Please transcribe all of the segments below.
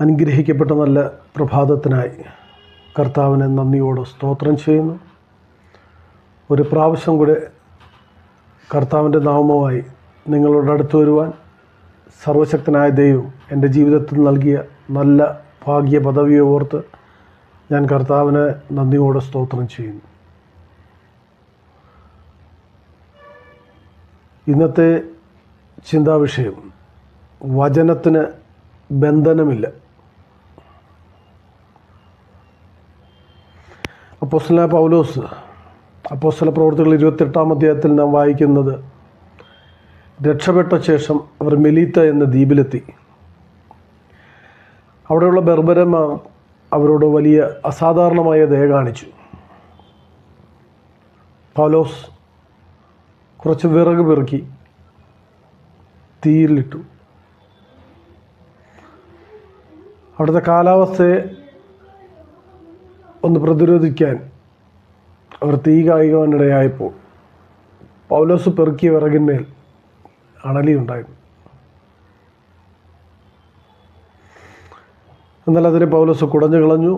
അനുഗ്രഹിക്കപ്പെട്ട നല്ല പ്രഭാതത്തിനായി കർത്താവിനെ നന്ദിയോടെ സ്തോത്രം ചെയ്യുന്നു. ഒരു പ്രാവശ്യം കൂടെ കർത്താവിന്റെ നാമമായി നിങ്ങളോട് അടുത്തു വരുവാൻ സർവശക്തനായ ദൈവം എന്റെ ജീവിതത്തിൽ നൽകിയ നല്ല ഭാഗ്യ പദവിയെ ഓർത്ത് ഞാൻ കർത്താവിനെ നന്ദിയോടെ സ്തോത്രം ചെയ്യുന്നു. ഇന്നത്തെ ചിന്താവിഷയം വചനത്തിന് ബന്ധനമില്ല. അപ്പോസ്തല പൗലോസ് അപ്പോസ്ല പ്രവർത്തികൾ ഇരുപത്തെട്ടാം അധ്യായത്തിൽ നാം വായിക്കുന്നത് രക്ഷപ്പെട്ട ശേഷം അവർ മെലീത്ത എന്ന ദ്വീപിലെത്തി. അവിടെയുള്ള ബർബരമ അവരോട് വലിയ അസാധാരണമായ ദയ കാണിച്ചു. പൗലോസ് കുറച്ച് വിറക് പെറുക്കി തീയിലിട്ടു. അവിടുത്തെ കാലാവസ്ഥയെ ഒന്ന് പ്രതിരോധിക്കാൻ അവർ തീ കായികവാനിടയായപ്പോൾ പൗലോസ് പെറുക്കിയ വിറകിന്മേൽ അണലി ഉണ്ടായിരുന്നു. എന്നാൽ അതിനെ പൗലോസ് കുടഞ്ഞു കളഞ്ഞു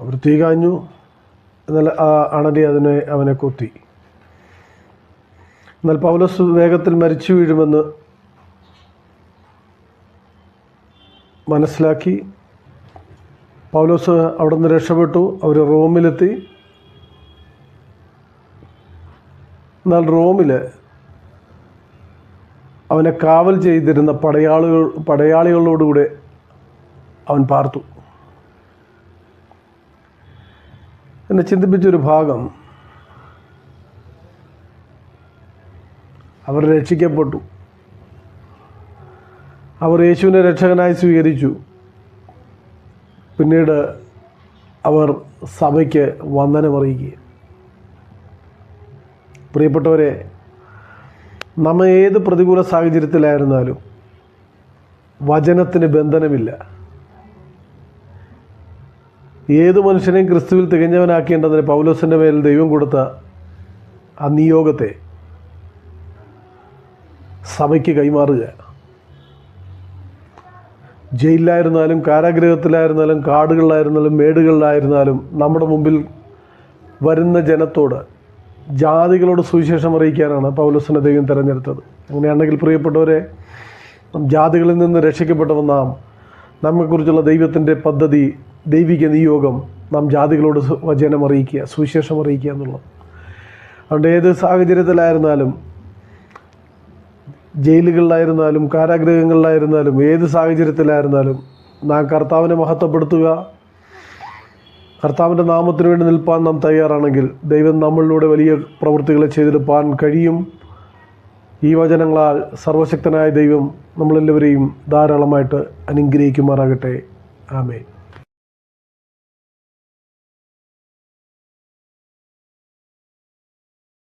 അവർ തീ കാഞ്ഞു എന്നാൽ ആ അണലി അതിനെ അവനെ കൊത്തി. എന്നാൽ പൗലോസ് വേഗത്തിൽ മരിച്ചു വീഴുമെന്ന് മനസ്സിലാക്കി പൗലോസ് അവിടെ നിന്ന് രക്ഷപ്പെട്ടു. അവർ റോമിലെത്തി. എന്നാൽ റോമിൽ അവനെ കാവൽ ചെയ്തിരുന്ന പടയാളികൾ പടയാളികളോടുകൂടെ അവൻ പാർത്തു. എന്നെ ചിന്തിപ്പിച്ചൊരു ഭാഗം അവർ രക്ഷിക്കപ്പെട്ടു. അവർ യേശുവിനെ രക്ഷകനായി സ്വീകരിച്ചു. പിന്നീട് അവർ സഭയ്ക്ക് വന്ദനമറിയിക്കുക പ്രിയപ്പെട്ടവരെ നമ്മ ഏത് പ്രതികൂല സാഹചര്യത്തിലായിരുന്നാലും വചനത്തിന് ബന്ധനമില്ല. ഏത് മനുഷ്യനെയും ക്രിസ്തുവിൽ തികഞ്ഞവനാക്കേണ്ടതിന് പൗലോസിന്റെ മേൽ ദൈവം കൊടുത്ത ആ നിയോഗത്തെ സഭയ്ക്ക് കൈമാറുക. ജയിലിലായിരുന്നാലും കാരാഗ്രഹത്തിലായിരുന്നാലും കാടുകളിലായിരുന്നാലും മേടുകളിലായിരുന്നാലും നമ്മുടെ മുമ്പിൽ വരുന്ന ജനത്തോട് ജാതികളോട് സുവിശേഷം അറിയിക്കാനാണ് പൗലോസിനെ ദൈവം തിരഞ്ഞെടുത്തത്. അങ്ങനെയാണെങ്കിൽ പ്രിയപ്പെട്ടവരെ ജാതികളിൽ നിന്ന് രക്ഷിക്കപ്പെട്ടവ നാം. നമ്മെക്കുറിച്ചുള്ള ദൈവത്തിന്റെ പദ്ധതി ദൈവിക നിയോഗം നാം ജാതികളോട് വചനം അറിയിക്കുക സുവിശേഷം അറിയിക്കുക എന്നുള്ളത്. അതുകൊണ്ട് ഏത് സാഹചര്യത്തിലായിരുന്നാലും ജയിലുകളിലായിരുന്നാലും കാരാഗ്രഹങ്ങളിലായിരുന്നാലും ഏത് സാഹചര്യത്തിലായിരുന്നാലും നാം കർത്താവിനെ മഹത്വപ്പെടുത്തുക. കർത്താവിന്റെ നാമത്തിന് വേണ്ടി നിൽപ്പാൻ നാം തയ്യാറാണെങ്കിൽ ദൈവം നമ്മളിലൂടെ വലിയ പ്രവൃത്തികളെ ചെയ്തെടുപ്പാൻ കഴിയും. ഈ വചനങ്ങളാൽ സർവശക്തനായ ദൈവം നമ്മളെല്ലാവരെയും ധാരാളമായിട്ട് അനുഗ്രഹിക്കുമാറാകട്ടെ. ആമേ